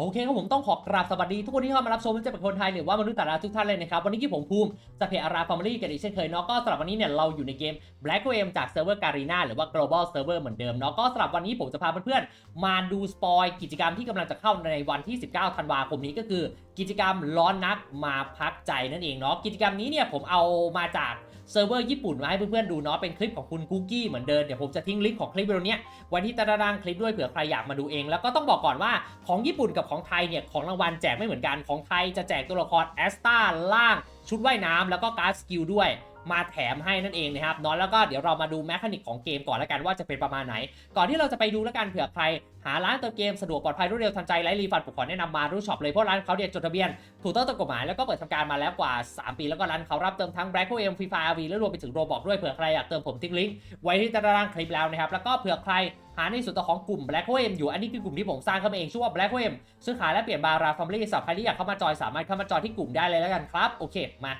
โอเคครับผมต้องขอกราบสวัสดีทุกคนที่เข้ามารับชมไม่ว่าจะเป็นคนไทยหรือว่ามนุษย์ต่างดาวทุกท่านเลยนะครับ วันนี้ที่ผมภูมิจะเพอาราฟาร์มลี่กันอีกเช่นเคยเนาะก็สำหรับวันนี้เนี่ยเราอยู่ในเกม Black o m จากเซิร์ฟเวอร์การีนาหรือว่า global server เหมือนเดิมเนาะก็สำหรับวันนี้ผมจะพาเพื่อนๆมาดูสปอยกิจกรรมที่กำลังจะเข้าในวันที่ 19 ธันวาคมนี้ก็คือ กิจกรรมร้อนนักมาพักใจนั่นเองเนาะกิจกรรมนี้เนี่ยผมเอามาจาก เซิร์ฟเวอร์ญี่ปุ่นมาให้เพื่อนๆดูเนาะเป็นคลิปของคุณคุกกี้เหมือนเดิมเดี๋ยวผมจะทิ้งลิงก์ของคลิปวิดีโอนี้ไว้ที่ตารางคลิปด้วยเผื่อใครอยากมาดูเอง แล้วก็ต้องบอกก่อนว่าของญี่ปุ่นกับของไทยเนี่ยของรางวัลแจกไม่เหมือนกันของไทยจะแจกตัวละครแอสตาล่างชุดว่ายน้ำแล้วก็การ์ดสกิลด้วย มาแถมให้นั่นเองนะครับเนอนแล้วก็เดี๋ยวเรามาดูแมคานิกของเกมก่อนแล้วกันว่าจะเป็นประมาณไหน ก่อนที่เราจะไปดูแล้วกันเผื่อใคร หาร้านเติมเกมสะดวกปลอดภัยรวดเร็วทันใจไร้รีฟันผมขอแนะนำมารู้ช็อปเลยเพราะร้านเขาเนี่ยจดทะเบียนถูกต้องตามกฎหมายแล้วก็เปิดทำการมาแล้วกว่า 3 ปีแล้วก็ร้านเขารับเติมทั้ง Black m Free Fire RV และรวมไปถึงโรบอกด้วยเผื่อใครอยากเติมผมทิ้งลิงก์ไว้ที่ตารางคลิปแล้วนะครับแล้วก็เผื่อใครหาในส่วนตัวของกลุ่ม Black m อยู่อันนี้คือกลุ่มที่ผมสร้างขึ้นมาเองชื่อว่า Black m ซึ่งขายและเปลี่ยนบาราฟาร์มลี่สำหรับใครที่อยากเข้ามาจอยสามารถเข้ามาจอยที่กลุ่มได้เลยแล้วกันครับโอเคมา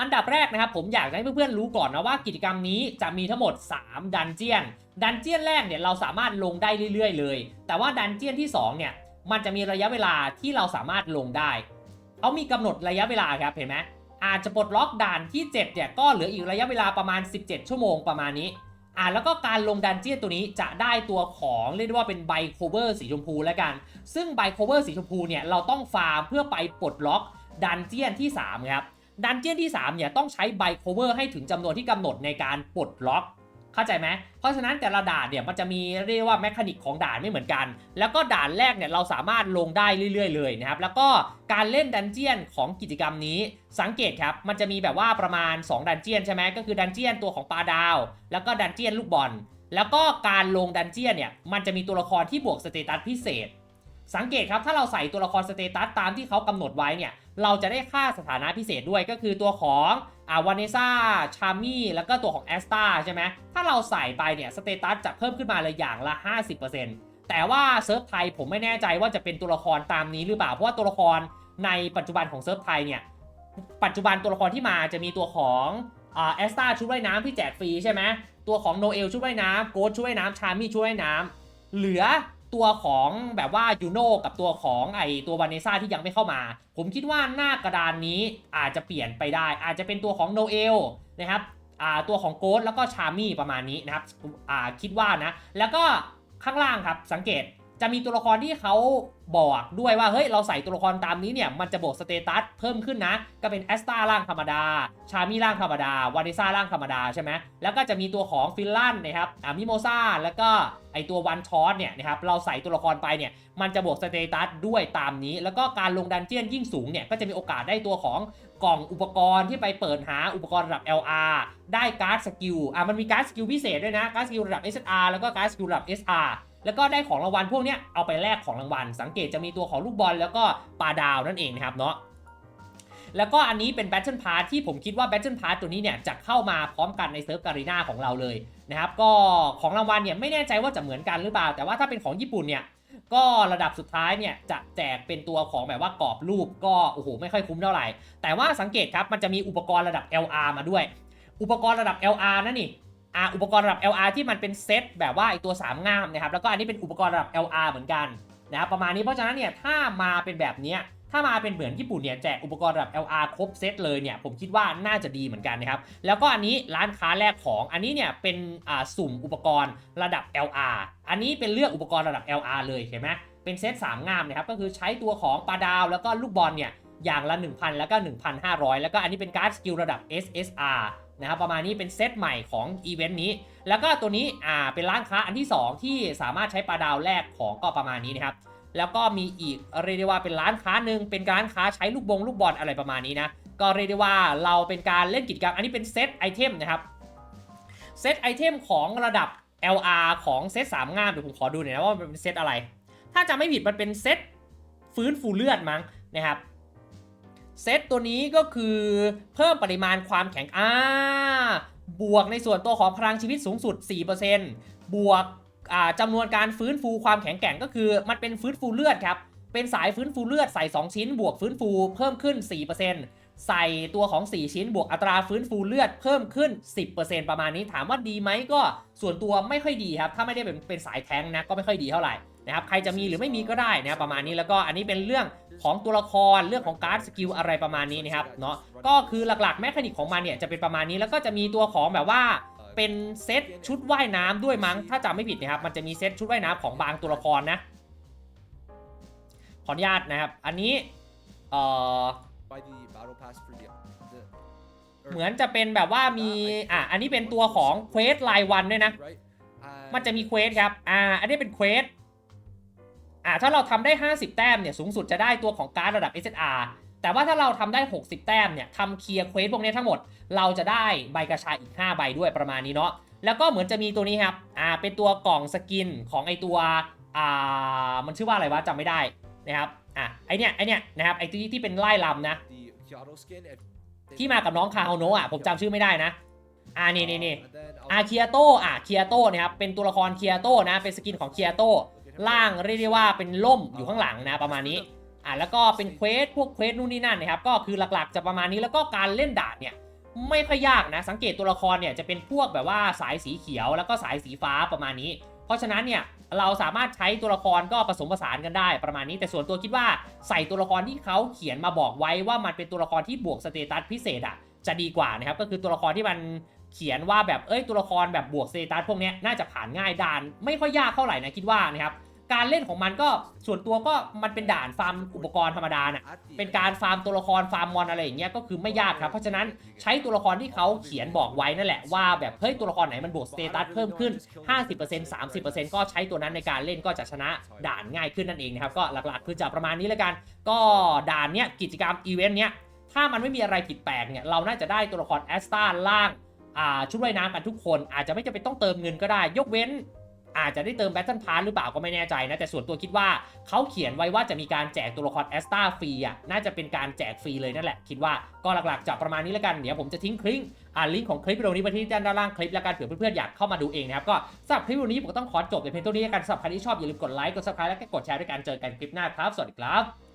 อันดับแรกนะครับผมอยากให้เพื่อนๆรู้ก่อนนะว่ากิจกรรมนี้จะมีทั้งหมด 3 ดันเจียน ดันเจียนแรกเนี่ยเราสามารถลงได้เรื่อย ๆ เลย แต่ว่าดันเจียนที่ 2 เนี่ยมันจะมีระยะเวลาที่เราสามารถลงได้เขามีกำหนดระยะเวลาครับเห็นไหมอาจจะปลดล็อกด่านที่ 7 เนี่ยก็เหลืออีกระยะเวลาประมาณ 17 ชั่วโมงประมาณนี้อ่าแล้วก็การลงดันเจียนตัวนี้จะได้ตัวของเรียกได้ว่าเป็นไบโคเวอร์สีชมพูแล้วกัน ซึ่งไบโคเวอร์สีชมพูเนี่ยเราต้องฟาร์มเพื่อไปปลดล็อกดันเจียนที่ 3 ครับ ดันเจี้ยนที่ 3 เนี่ยต้องใช้ไบโคเวอร์ให้ถึงจำนวนที่กำหนดในการปลดล็อก เข้าใจไหม เพราะฉะนั้นแต่ละด่านเนี่ยมันจะมีเรียกว่าแมคานิกของด่านไม่เหมือนกัน แล้วก็ด่านแรกเนี่ยเราสามารถลงได้เรื่อยๆเลยนะครับ แล้วก็การเล่นดันเจี้ยนของกิจกรรมนี้ สังเกตครับ มันจะมีแบบว่าประมาณ 2 ดันเจี้ยนใช่ไหมก็คือดันเจี้ยนตัวของปลาดาว แล้วก็ดันเจี้ยนลูกบอล แล้วก็การลงดันเจี้ยนเนี่ยมันจะมีตัวละครที่บวกสเตตัสพิเศษ สังเกตครับ ถ้าเราใส่ตัวละครสเตตัสตามที่เขากำหนดไว้เนี่ย เราจะได้ค่าสถานะพิเศษด้วยก็คือตัวของอาวานิซ่าชามี่แล้วก็ตัวของแอสตาใช่ไหมถ้าเราใส่ไปเนี่ยสเตตัสจะเพิ่มขึ้นมาเลยอย่างละ 50%แต่ว่าเซิร์ฟไทยผมไม่แน่ใจว่าจะเป็นตัวละครตามนี้หรือเปล่า เพราะว่าตัวละครในปัจจุบันของเซิร์ฟไทยเนี่ย ปัจจุบันตัวละครที่มาจะมีตัวของแอสตาชุดว่ายน้ำที่แจกฟรีใช่ไหมตัวของโนเอลชุดว่ายน้ำโกดชุดว่ายน้ำชามี่ชุดว่ายน้ำเหลือ ตัวของแบบว่ายูโน่กับตัวของไอตัววาเนซ่าที่ยังไม่เข้ามา ผมคิดว่าหน้ากระดานนี้อาจจะเปลี่ยนไปได้ อาจจะเป็นตัวของโนเอลนะครับอ่าตัวของโกดแล้วก็ชามี่ประมาณนี้นะครับอ่าคิดว่านะ แล้วก็ข้างล่างครับสังเกต จะมีตัวละครที่เขาบอกด้วยว่าเฮ้ยเราใส่ตัวละครตามนี้เนี่ยมันจะบวกสเตตัสเพิ่มขึ้นนะ ก็เป็นแอสตาร่างธรรมดา ชามีร่างธรรมดาวานิซ่าร่างธรรมดาใช่ไหมแล้วก็จะมีตัวของฟิลลันนะครับอ่ามิโมซาแล้วก็ไอตัววันชอตเนี่ยนะครับเราใส่ตัวละครไปเนี่ยมันจะบวกสเตตัสด้วยตามนี้ แล้วก็การลงดันเจียนยิ่งสูงเนี่ยก็จะมีโอกาสได้ตัวของกล่องอุปกรณ์ที่ไปเปิดหาอุปกรณ์ระดับ LR ได้การ์ดสกิลอะมันมีการ์ดสกิลพิเศษด้วยนะการ์ดสกิลระดับ SR แล้วก็การ์ดสกิลระดับ SR แล้วก็ได้ของรางวัลพวกนี้เอาไปแลกของรางวัล สังเกตจะมีตัวของลูกบอล แล้วก็ปลาดาวนั่นเองนะครับเนาะแล้วก็อันนี้เป็น Battle Pass ที่ผมคิดว่า Battle Pass ตัวนี้เนี่ยจะเข้ามาพร้อมกันในเซิร์ฟการีนาของเราเลยนะครับก็ของรางวัลเนี่ยไม่แน่ใจว่าจะเหมือนกันหรือเปล่า แต่ว่าถ้าเป็นของญี่ปุ่นเนี่ยก็ระดับสุดท้ายเนี่ยจะแจกเป็นตัวของแบบว่ากรอบรูปก็โอ้โหไม่ค่อยคุ้มเท่าไหร่ แต่ว่าสังเกตครับมันจะมีอุปกรณ์ระดับ LR มาด้วย อุปกรณ์ระดับ LR นั่นนี่ อ่าอุปกรณ์ระดับ LR ที่มันเป็นเซตแบบว่าไอตัว 3 ง่ามนะครับแล้วก็อันนี้เป็นอุปกรณ์ระดับ LR เหมือนกันนะครับประมาณนี้เพราะฉะนั้นเนี่ยถ้ามาเป็นแบบนี้ถ้ามาเป็นเหมือนญี่ปุ่นเนี่ยแจกอุปกรณ์ระดับ LR ครบเซตเลยเนี่ยผมคิดว่าน่าจะดีเหมือนกันนะครับแล้วก็อันนี้ร้านค้าแรกของอันนี้เนี่ยเป็นอ่าสุ่มอุปกรณ์ระดับ LR อันนี้เป็นเลือกอุปกรณ์ระดับ LR เลยเห็นไหมเป็นเซต3ง่ามนะครับก็คือใช้ตัวของปลาดาวแล้วก็ลูกบอลเนี่ยอย่างละ 1,000 แล้วก็ 1,500 แล้วก็อันนี้เป็นการ์ดสกิลระดับ SSR นะครับประมาณนี้เป็นเซตใหม่ของอีเวนต์นี้ แล้วก็ตัวนี้อ่าเป็นร้านค้าอันที่ 2 ที่สามารถใช้ปลาดาวแลกของก็ประมาณนี้นะครับแล้วก็มีอีกเรียกได้ว่าเป็นร้านค้าหนึ่งเป็นร้านค้าใช้ลูกบงลูกบอลอะไรประมาณนี้นะก็เรียกได้ว่าเราเป็นการเล่นกิจกรรมอันนี้เป็นเซตไอเทมนะครับเซตไอเทมของระดับ LR ของเซตสามงามเดี๋ยวผมขอดูหน่อยนะว่ามันเป็นเซตอะไร ถ้าจะไม่ผิดมันเป็นเซตฟื้นฟูเลือดมั้งนะครับ เซตตัวนี้ก็คือเพิ่มปริมาณความแข็งอ่าบวกในส่วนตัวของพลังชีวิตสูงสุด 4%บวกอ่าจำนวนการฟื้นฟูความแข็งแกร่งก็คือ มันเป็นฟื้นฟูเลือดครับ เป็นสายฟื้นฟูเลือดใส่ 2 ชิ้น บวกฟื้นฟูเพิ่มขึ้น 4%ใส่ตัวของ 4 ชิ้น บวกอัตราฟื้นฟูเลือดเพิ่มขึ้น 10%ประมาณนี้ถามว่าดีไหมก็ส่วนตัวไม่ค่อยดีครับ ถ้าไม่ได้เป็นเป็นสายแท้งนะก็ไม่ค่อยดีเท่าไหร่ นะครับใครจะมีหรือไม่มีก็ได้นะครับประมาณนี้แล้วก็อันนี้เป็นเรื่องของตัวละครเรื่องของการ์ดสกิลอะไรประมาณนี้นะครับเนาะก็คือหลักๆแมคานิกของมันเนี่ยจะเป็นประมาณนี้แล้วก็จะมีตัวของแบบว่าเป็นเซตชุดว่ายน้ำด้วยมั้งถ้าจำไม่ผิดนะครับมันจะมีเซตชุดว่ายน้ำของบางตัวละครนะขออนุญาตนะครับอันนี้เอ่อเหมือนจะเป็นแบบว่ามีอะอันนี้เป็นตัวของเควสรายวันด้วยนะมันจะมีเควสครับอ่าอันนี้เป็นเควส อ่าถ้าเราทำได้ 50 แต้มเนี่ยสูงสุดจะได้ตัวของการ์ดระดับ SSR แต่ว่าถ้าเราทำได้ 60 แต้มเนี่ยทำเคลียร์เควสพวกนี้ทั้งหมด เราจะได้ใบกระชายอีก 5 ใบด้วยประมาณนี้เนาะแล้วก็เหมือนจะมีตัวนี้ครับอ่าเป็นตัวกล่องสกินของไอตัวอ่ามันชื่อว่าอะไรวะจำไม่ได้นะครับอะไอเนี้ยไอเนี้ยนะครับไอที่ที่เป็นไล่ลำนะที่มากับน้องคาโฮโนะอะผมจำชื่อไม่ได้นะอ่านี่นี่นี่อาเคียโตอะเคียโตนะครับเป็นตัวละครเคียโตนะเป็นสกินของเคียโต ล่างเรียกได้ว่าเป็นล่มอยู่ข้างหลังนะประมาณนี้อะแล้วก็เป็นเควสพวกเควสนู่นนี่นั่นนะครับก็คือหลักๆจะประมาณนี้แล้วก็การเล่นด่านเนี่ยไม่ค่อยยากนะ สังเกตตัวละครเนี่ยจะเป็นพวกแบบว่าสายสีเขียวแล้วก็สายสีฟ้าประมาณนี้ เพราะฉะนั้นเนี่ยเราสามารถใช้ตัวละครก็ผสมผสานกันได้ประมาณนี้ แต่ส่วนตัวคิดว่าใส่ตัวละครที่เขาเขียนมาบอกไว้ว่ามันเป็นตัวละครที่บวกสเตตัสพิเศษอะจะดีกว่านะครับก็คือตัวละครที่มันเขียนว่าแบบเอ้ยตัวละครแบบบวกสเตตัสพวกนี้น่าจะผ่านง่ายด่าน ไม่ค่อยยากเท่าไหร่นะคิดว่านะครับ การเล่นของมันก็ส่วนตัวก็มันเป็นด่านฟาร์มอุปกรณ์ธรรมดาน่ะเป็นการฟาร์มตัวละครฟาร์มมอนอะไรอย่างเงี้ยก็คือไม่ยากครับเพราะฉะนั้นใช้ตัวละครที่เขาเขียนบอกไว้นั่นแหละว่าแบบเฮ้ยตัวละครไหนมันบวกสเตตัสเพิ่มขึ้น 50% 30%ก็ใช้ตัวนั้นในการเล่นก็จะชนะด่านง่ายขึ้นนั่นเองนะครับก็หลักๆ คือจะประมาณนี้แล้วกัน ก็ด่านเนี้ยกิจกรรมอีเวนต์เนี้ยถ้ามันไม่มีอะไรผิดแปลกเนี่ยเราน่าจะได้ตัวละครแอสตาล่างอ่าชุดว่ายน้ำกันทุกคนอาจจะไม่จำเป็นต้องเติมเงินก็ได้ ยกเว้น อาจจะได้เติมแบทเทิลพาร์หรือเปล่าก็ไม่แน่ใจนะ แต่ส่วนตัวคิดว่าเขาเขียนไว้ว่าจะมีการแจกตัวละครแอสตาฟรีอะน่าจะเป็นการแจกฟรีเลยนั่นแหละ คิดว่าก็หลักๆจะประมาณนี้แล้วกัน เดี๋ยวผมจะทิ้งคลิปอ่าลิงก์ของคลิปวิดีโอนี้ไปที่ด้านล่างคลิปแล้วกันเผื่อเพื่อนๆอยากเข้ามาดูเองนะครับก็สำหรับคลิปวิดีโอนี้ผมต้องขอจบแต่เพียงเท่านี้แล้วกันสำหรับใครที่ชอบอย่าลืมกดไลค์กดซับสไครต์และกดแชร์ด้วยกันเจอกันคลิปหน้าครับสวัสดีครับ